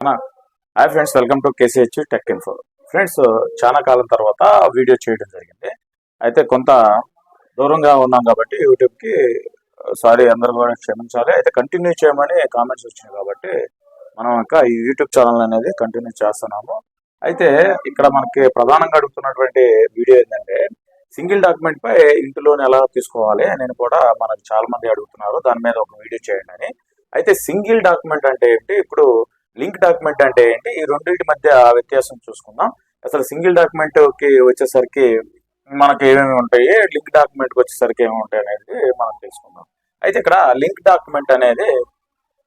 Hi friends welcome to KCH tech info friends చాలా కాలం తర్వాత వీడియో చేయడం జరిగింది. అయితే కొంత దూరంగా ఉన్నాం కాబట్టి యూట్యూబ్కి సారీ అందరూ కూడా క్షమించాలి. అయితే కంటిన్యూ చేయమని కామెంట్స్ వచ్చినాయి కాబట్టి మనం ఇంకా ఈ యూట్యూబ్ ఛానల్ అనేది కంటిన్యూ చేస్తున్నాము. అయితే ఇక్కడ మనకి ప్రధానంగా అడుగుతున్నటువంటి వీడియో ఏంటంటే సింగిల్ డాక్యుమెంట్ పై ఇంటి లోన్ ఎలా తీసుకోవాలి నేను కూడా మనకు చాలా మంది అడుగుతున్నారు. దాని మీద ఒక వీడియో చేయండి అని. అయితే సింగిల్ డాక్యుమెంట్ అంటే ఏంటి? ఇప్పుడు లింక్ డాక్యుమెంట్ అంటే ఏంటి? ఈ రెండింటి మధ్య వ్యత్యాసం చూసుకుందాం. అసలు సింగిల్ డాక్యుమెంట్కి వచ్చేసరికి మనకి ఏమేమి ఉంటాయి? లింక్ డాక్యుమెంట్కి వచ్చేసరికి ఏమి ఉంటాయి అనేది మనం తెలుసుకుందాం. అయితే ఇక్కడ లింక్ డాక్యుమెంట్ అనేది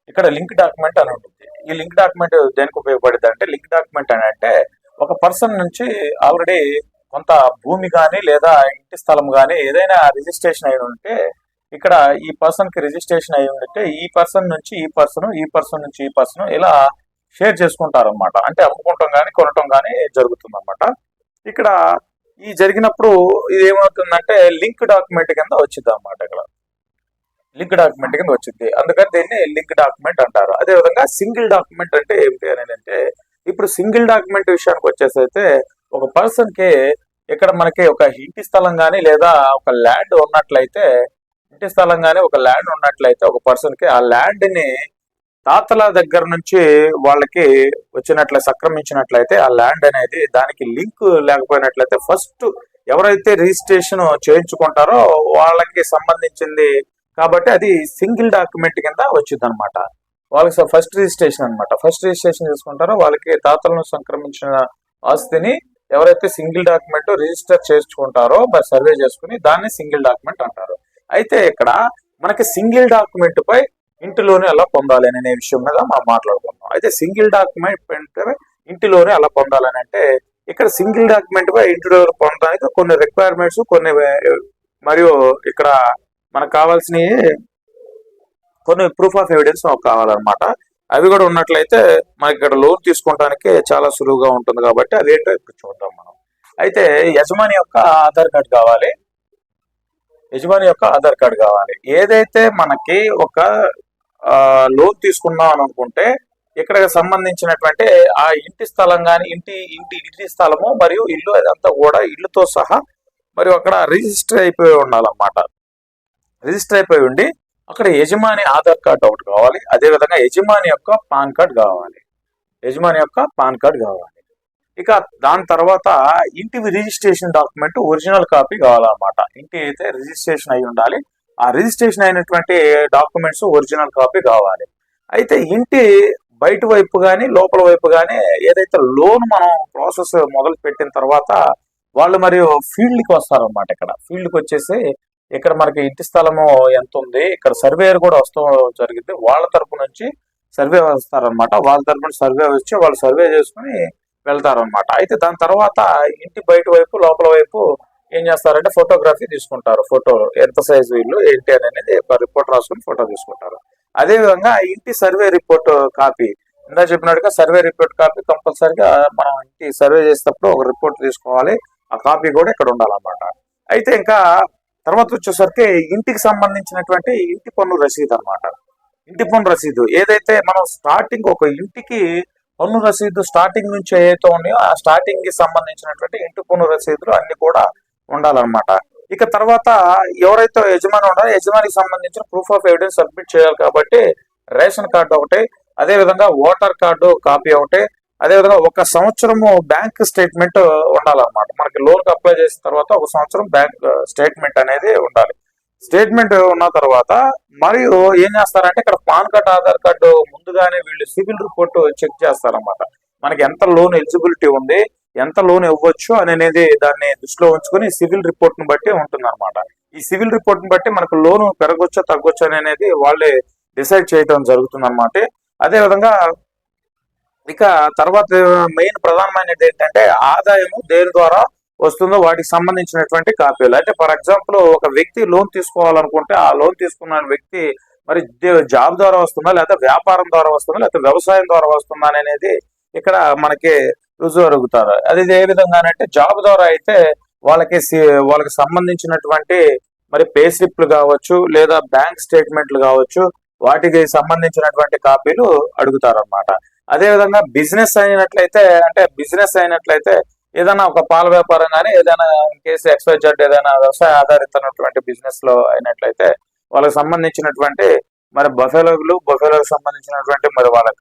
ఇక్కడ లింక్ డాక్యుమెంట్ అని ఉంటుంది. ఈ లింక్ డాక్యుమెంట్ దేనికి ఉపయోగపడుతుంది అంటే లింక్ డాక్యుమెంట్ అని అంటే ఒక పర్సన్ నుంచి ఆల్రెడీ కొంత భూమి కానీ లేదా ఇంటి స్థలం కానీ ఏదైనా రిజిస్ట్రేషన్ అయి ఉంటే ఇక్కడ ఈ పర్సన్కి రిజిస్ట్రేషన్ అయ్యి ఉంటే ఈ పర్సన్ నుంచి ఈ పర్సన్ ఈ పర్సన్ నుంచి ఈ పర్సన్ ఇలా షేర్ చేసుకుంటారు అనమాట అంటే అమ్ముకుంటాం కానీ కొనటం కానీ జరుగుతుంది అనమాట ఇక్కడ ఈ జరిగినప్పుడు ఇది ఏమవుతుందంటే లింక్ డాక్యుమెంట్ కింద వచ్చింది అనమాట ఇక్కడ. లింక్ డాక్యుమెంట్ కింద వచ్చింది. అందుకని దీన్ని లింక్ డాక్యుమెంట్ అంటారు. అదే విధంగా సింగిల్ డాక్యుమెంట్ అంటే ఏమిటి అని అంటే ఇప్పుడు సింగిల్ డాక్యుమెంట్ విషయానికి వచ్చేసైతే ఒక పర్సన్కి ఇక్కడ మనకి ఒక ఇంటి స్థలం కానీ లేదా ఒక ల్యాండ్ ఉన్నట్లయితే ఇంటి స్థలంగానే ఒక ల్యాండ్ ఉన్నట్లయితే ఒక పర్సన్కి ఆ ల్యాండ్ని తాతల దగ్గర నుంచి వాళ్ళకి వచ్చినట్లే సక్రమించినట్లయితే ఆ ల్యాండ్ అనేది దానికి లింక్ లేకపోయినట్లయితే ఫస్ట్ ఎవరైతే రిజిస్ట్రేషన్ చేయించుకుంటారో వాళ్ళకి సంబంధించింది కాబట్టి అది సింగిల్ డాక్యుమెంట్ కింద వచ్చింది అనమాట వాళ్ళకి ఫస్ట్ రిజిస్ట్రేషన్ అన్నమాట. ఫస్ట్ రిజిస్ట్రేషన్ చేసుకుంటారో వాళ్ళకి తాతలను సంక్రమించిన ఆస్తిని ఎవరైతే సింగిల్ డాక్యుమెంట్ రిజిస్టర్ చేసుకుంటారో మరి సర్వే చేసుకుని దాన్ని సింగిల్ డాక్యుమెంట్ అంటారు. అయితే ఇక్కడ మనకి సింగిల్ డాక్యుమెంట్ పై ఇంటిలోనే ఎలా పొందాలి అనే విషయం మీద మనం మాట్లాడుకుందాం. అయితే సింగిల్ డాక్యుమెంట్ ఇంటిలోనే ఎలా పొందాలని అంటే ఇక్కడ సింగిల్ డాక్యుమెంట్ పై ఇంటిలో పొందడానికి కొన్ని రిక్వైర్మెంట్స్ కొన్ని మరియు ఇక్కడ మనకు కావాల్సినవి కొన్ని ప్రూఫ్ ఆఫ్ ఎవిడెన్స్ మాకు కావాలన్నమాట. అవి కూడా ఉన్నట్లయితే మనకి ఇక్కడ లోన్ తీసుకోవడానికి చాలా సులువుగా ఉంటుంది కాబట్టి అవి ఏంటో ఇప్పుడు చూద్దాం మనం. అయితే యజమాని యొక్క ఆధార్ కార్డ్ కావాలి. యజమాని యొక్క ఆధార్ కార్డు కావాలి. ఏదైతే మనకి ఒక లోన్ తీసుకున్నాం అని అనుకుంటే ఇక్కడ సంబంధించినటువంటి ఆ ఇంటి స్థలం కానీ ఇంటి ఇంటి ఇంటి స్థలము మరియు ఇల్లు అదంతా కూడా ఇల్లుతో సహా మరియు అక్కడ రిజిస్టర్ అయిపోయి ఉండాలన్నమాట. రిజిస్టర్ అయిపోయి ఉండి అక్కడ యజమాని ఆధార్ కార్డు ఒకటి కావాలి. అదే విధంగా యజమాని యొక్క పాన్ కార్డ్ కావాలి. యజమాని యొక్క పాన్ కార్డ్ కావాలి. ఇక దాని తర్వాత ఇంటి రిజిస్ట్రేషన్ డాక్యుమెంట్ ఒరిజినల్ కాపీ కావాలన్నమాట. ఇంటి అయితే రిజిస్ట్రేషన్ అయి ఉండాలి. ఆ రిజిస్ట్రేషన్ అయినటువంటి డాక్యుమెంట్స్ ఒరిజినల్ కాపీ కావాలి. అయితే ఇంటి బయట వైపు కానీ లోపల వైపు కానీ ఏదైతే లోన్ మనం ప్రాసెస్ మొదలు పెట్టిన తర్వాత వాళ్ళు మరియు ఫీల్డ్కి వస్తారనమాట ఇక్కడ. ఫీల్డ్కి వచ్చేసి ఇక్కడ మనకి ఇంటి స్థలము ఎంత ఉంది ఇక్కడ సర్వేయర్ కూడా వస్తూ జరిగింది వాళ్ళ తరపు నుంచి సర్వే వస్తారనమాట వాళ్ళ తరపు నుంచి సర్వే వచ్చి వాళ్ళు సర్వే చేసుకుని వెళ్తారనమాట అయితే దాని తర్వాత ఇంటి బయట వైపు లోపల వైపు ఏం చేస్తారంటే ఫోటోగ్రఫీ తీసుకుంటారు. ఫోటో ఎంత సైజ్ వీళ్ళు ఏంటి అనేది ఒక రిపోర్ట్ రాసుకుని ఫోటో తీసుకుంటారు. అదే విధంగా ఇంటి సర్వే రిపోర్ట్ కాపీ ఇందా చెప్పినట్టుగా సర్వే రిపోర్ట్ కాపీ కంపల్సరిగా మనం ఇంటి సర్వే చేసేటప్పుడు ఒక రిపోర్ట్ తీసుకోవాలి. ఆ కాపీ కూడా ఇక్కడ ఉండాలన్నమాట. అయితే ఇంకా తర్వాత వచ్చేసరికి ఇంటికి సంబంధించినటువంటి ఇంటి పన్ను రసీదు అనమాట ఇంటి పన్ను రసీదు. ఏదైతే మనం స్టార్టింగ్ ఒక ఇంటికి పన్ను రసీదు స్టార్టింగ్ నుంచి ఏదైతే ఉన్నాయో ఆ స్టార్టింగ్కి సంబంధించినటువంటి ఇంటి పన్ను రసీదులు అన్ని కూడా ఉండాలన్నమాట. ఇక తర్వాత ఎవరైతే యజమాని ఉన్నారో యజమానికి సంబంధించిన ప్రూఫ్ ఆఫ్ ఎవిడెన్స్ సబ్మిట్ చేయాలి కాబట్టి రేషన్ కార్డు ఒకటి అదే విధంగా ఓటర్ కార్డు కాపీ ఒకటి అదే విధంగా ఒక సంవత్సరము బ్యాంక్ స్టేట్మెంట్ ఉండాలన్నమాట. మనకి లోన్ అప్లై చేసిన తర్వాత ఒక సంవత్సరం బ్యాంక్ స్టేట్మెంట్ అనేది ఉండాలి. స్టేట్మెంట్ ఉన్న తర్వాత మరియు ఏం చేస్తారంటే ఇక్కడ పాన్ కార్డ్ ఆధార్ కార్డు ముందుగానే వీళ్ళు సివిల్ రిపోర్ట్ చెక్ చేస్తారన్నమాట. మనకి ఎంత లోన్ ఎలిజిబిలిటీ ఉంది ఎంత లోన్ ఇవ్వచ్చు అనేది దాన్ని దృష్టిలో ఉంచుకొని సివిల్ రిపోర్ట్ను బట్టి ఉంటుందన్నమాట. ఈ సివిల్ రిపోర్ట్ని బట్టి మనకు లోన్ పెరగొచ్చో తగ్గొచ్చు అనేది వాళ్ళే డిసైడ్ చేయడం జరుగుతుంది అనమాట అదే విధంగా ఇక తర్వాత మెయిన్ ప్రధానమైనది ఏంటంటే ఆదాయము దేని ద్వారా వస్తుందో వాటికి సంబంధించినటువంటి కాపీలు. అయితే ఫర్ ఎగ్జాంపుల్ ఒక వ్యక్తి లోన్ తీసుకోవాలనుకుంటే ఆ లోన్ తీసుకున్న వ్యక్తి మరి జాబ్ ద్వారా వస్తుందా లేదా వ్యాపారం ద్వారా వస్తుందా లేదా వ్యవసాయం ద్వారా వస్తుందా అనేది ఇక్కడ మనకి రుజువు అడుగుతారు. అది ఏ విధంగానంటే జాబ్ ద్వారా అయితే వాళ్ళకి వాళ్ళకి సంబంధించినటువంటి మరి పే స్లిప్లు కావచ్చు లేదా బ్యాంక్ స్టేట్మెంట్లు కావచ్చు వాటికి సంబంధించినటువంటి కాపీలు అడుగుతారు అనమాట అదే విధంగా బిజినెస్ అయినట్లయితే అంటే బిజినెస్ అయినట్లయితే ఏదైనా ఒక పాల వ్యాపారం కానీ ఏదైనా కేసు ఎక్స్వైజెడ్ ఏదైనా వ్యవసాయ ఆధారితమైనటువంటి బిజినెస్లో అయినట్లయితే వాళ్ళకి సంబంధించినటువంటి మరి బఫెలోలు బఫెలోకి సంబంధించినటువంటి మరి వాళ్ళ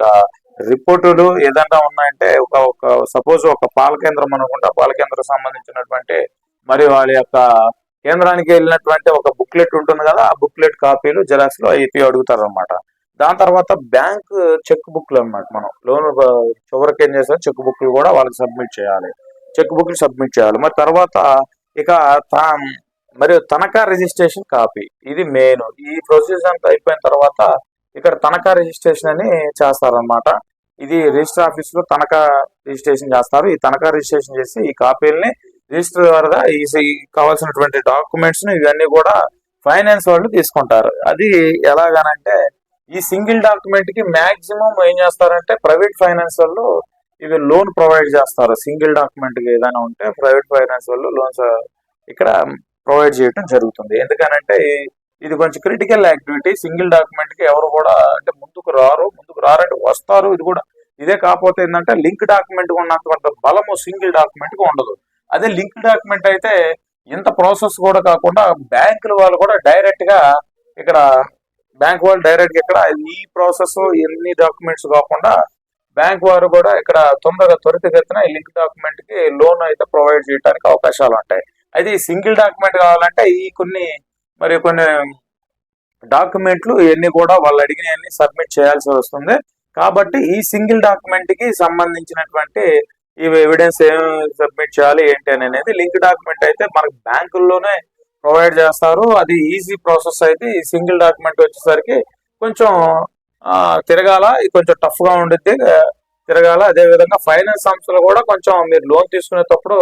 రిపోర్టులు ఏదైనా ఉన్నాయంటే ఒక ఒక సపోజ్ ఒక పాల కేంద్రం అనుకుంటే పాల కేంద్రం సంబంధించినటువంటి మరి వాళ్ళ యొక్క కేంద్రానికి వెళ్ళినటువంటి ఒక బుక్లెట్ ఉంటుంది కదా ఆ బుక్లెట్ కాపీలు జెరాక్స్లో అయితే అడుగుతారు అనమాట దాని తర్వాత బ్యాంక్ చెక్ బుక్లు అన్నమాట మనం. లోన్ చివరికి ఏం చేస్తారు చెక్ బుక్లు కూడా వాళ్ళకి సబ్మిట్ చేయాలి. చెక్ బుక్లు సబ్మిట్ చేయాలి. మరి తర్వాత ఇక తా- మరియు తనఖా రిజిస్ట్రేషన్ కాపీ. ఇది మెయిన్. ఈ ప్రొసీజర్ అంతా అయిపోయిన తర్వాత ఇక్కడ తనఖా రిజిస్ట్రేషన్ అని చేస్తారనమాట ఇది రిజిస్టర్ ఆఫీస్లో తనఖా రిజిస్ట్రేషన్ చేస్తారు. ఈ తనఖా రిజిస్ట్రేషన్ చేసి ఈ కాపీల్ని రిజిస్టర్ ద్వారా ఈ కావాల్సినటువంటి డాక్యుమెంట్స్ని ఇవన్నీ కూడా ఫైనాన్స్ వాళ్ళు తీసుకుంటారు. అది ఎలాగనంటే ఈ సింగిల్ డాక్యుమెంట్కి మాక్సిమం ఏం చేస్తారంటే ప్రైవేట్ ఫైనాన్స్ వాళ్ళు ఇవి లోన్ ప్రొవైడ్ చేస్తారు? సింగిల్ డాక్యుమెంట్కి ఏదైనా ఉంటే ప్రైవేట్ ఫైనాన్స్ వాళ్ళు లోన్స్ ఇక్కడ ప్రొవైడ్ చేయడం జరుగుతుంది. ఎందుకనంటే ఇది కొంచెం క్రిటికల్ యాక్టివిటీ. సింగిల్ డాక్యుమెంట్కి ఎవరు కూడా అంటే ముందుకు రారు ముందుకు రారంటే వస్తారు. ఇది కూడా ఇదే కాకపోతే ఏంటంటే లింక్ డాక్యుమెంట్ ఉన్నంత బలము సింగిల్ డాక్యుమెంట్కి ఉండదు. అదే లింక్ డాక్యుమెంట్ అయితే ఇంత ప్రాసెస్ కూడా కాకుండా బ్యాంకుల వాళ్ళు కూడా డైరెక్ట్గా ఇక్కడ బ్యాంక్ వాళ్ళు డైరెక్ట్గా ఇక్కడ ఈ ప్రాసెస్ ఎన్ని డాక్యుమెంట్స్ కాకుండా బ్యాంక్ వారు కూడా ఇక్కడ తొందరగా త్వరితగతిన ఈ లింక్ డాక్యుమెంట్కి లోన్ అయితే ప్రొవైడ్ చేయడానికి అవకాశాలు ఉంటాయి. అయితే ఈ సింగిల్ డాక్యుమెంట్ కావాలంటే ఈ కొన్ని మరి కొన్ని డాక్యుమెంట్లు ఇవన్నీ కూడా వాళ్ళు అడిగినవన్నీ సబ్మిట్ చేయాల్సి వస్తుంది. కాబట్టి ఈ సింగిల్ డాక్యుమెంట్కి సంబంధించినటువంటి ఈ ఎవిడెన్స్ ఏం సబ్మిట్ చేయాలి ఏంటి అని అనేది లింక్ డాక్యుమెంట్ అయితే మనకు బ్యాంకుల్లోనే ప్రొవైడ్ చేస్తారు. అది ఈజీ ప్రాసెస్ అయితే ఈ సింగిల్ డాక్యుమెంట్ వచ్చేసరికి కొంచెం తిరగాల? కొంచెం టఫ్గా ఉండిద్ది. తిరగాల? అదే విధంగా ఫైనాన్స్ సంస్థలు కూడా కొంచెం మీరు లోన్ తీసుకునేటప్పుడు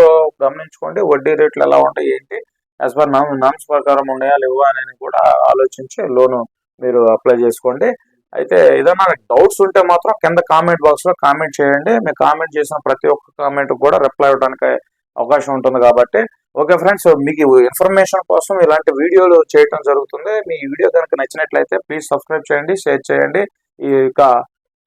గమనించుకోండి వడ్డీ రేట్లు ఎలా ఉంటాయి ఏంటి? యాజ్ పర్ నామ్స్ ప్రకారం ఉన్నాయా లేవా అని కూడా ఆలోచించి లోను మీరు అప్లై చేసుకోండి. అయితే ఏదైనా డౌట్స్ ఉంటే మాత్రం కింద కామెంట్ బాక్స్లో కామెంట్ చేయండి. మీరు కామెంట్ చేసిన ప్రతి ఒక్క కామెంట్ కూడా రిప్లై అవ్వడానికి అవకాశం ఉంటుంది కాబట్టి ఓకే ఫ్రెండ్స్ మీకు ఇన్ఫర్మేషన్ కోసం ఇలాంటి వీడియోలు చేయటం జరుగుతుంది. మీ వీడియో కనుక నచ్చినట్లయితే ప్లీజ్ సబ్స్క్రైబ్ చేయండి షేర్ చేయండి. ఈ యొక్క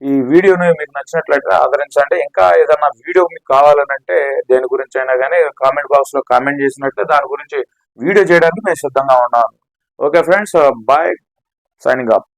ఈ వీడియోని మీకు నచ్చినట్లయితే ఆదరించండి. ఇంకా ఏదైనా వీడియో మీకు కావాలని అంటే దేని గురించి అయినా కానీ కామెంట్ బాక్స్లో కామెంట్ చేసినట్లయితే దాని గురించి వీడియో చేయడానికి నేను సిద్ధంగా ఉన్నాను okay friends bye signing up